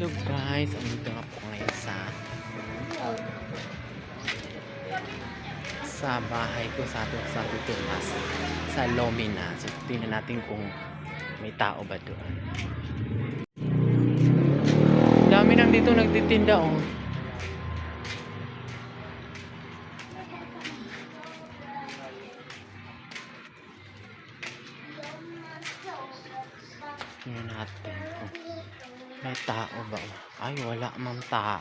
Hello guys, andito nga po ngayon sa sa bahay ko sa ating sa Tutumas sa Lomina. So tingnan natin kung may tao ba doon. Dami nang dito nagtitinda oh. Tingnan natin kung may tao ba. Ay, wala mang tao.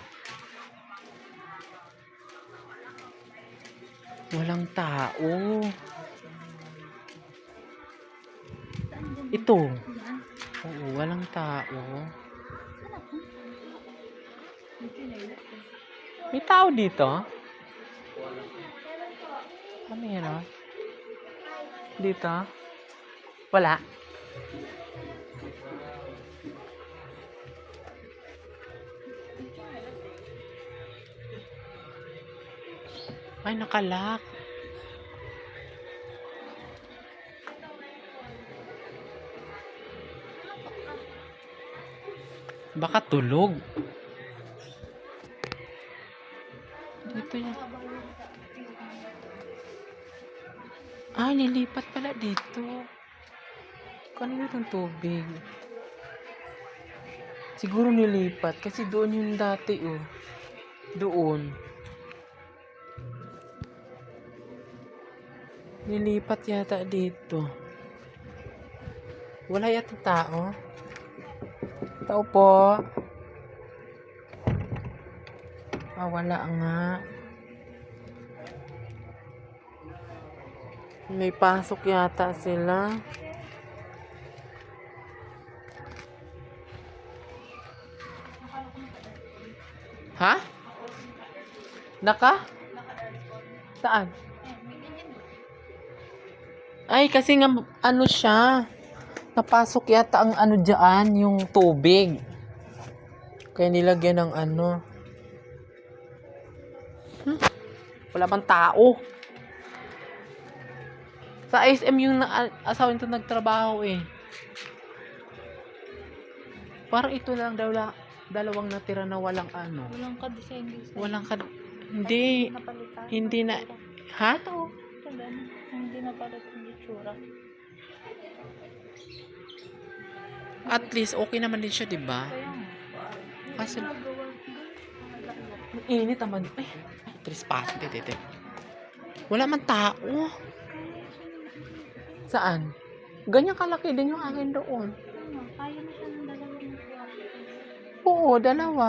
Walang tao. Ito. Oo, walang tao. May tao dito? Ano yan ah? Dito? Wala? Ay, nakalak. Baka tulog. Dito yan. Ay, nilipat pala dito. Kanino itong tubig? Siguro nilipat kasi doon yung dati oh. Doon. Nilipat yata dito. Wala yata tao. Tao po. Ah, wala nga. May pasok yata sila. Ha? Naka? Saan? Ay, kasi nga, ano siya, napasok yata ang ano dyan, yung tubig. Kaya nilagyan ng ano. Hmm? Wala bang tao? Sa ISM yung na asawa nito nagtrabaho eh. Parang ito lang dalawa, dalawang natira na walang ano. Walang ka-design design. Walang ka... Hindi. Napalitan. Hindi na... Ha? Ito, din. Hindi napalit yung itsura. At least okay naman din siya, di ba? Kasi-. Ang init naman. Ay, trespass. Dito, dito. Wala man tao. Saan? Ganyan kalaki din yung akin doon. Kaya na siya ng dalawang. Oo, dalawa.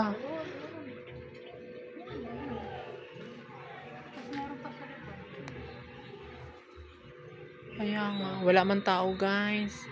Kaya nga, wala man tao guys.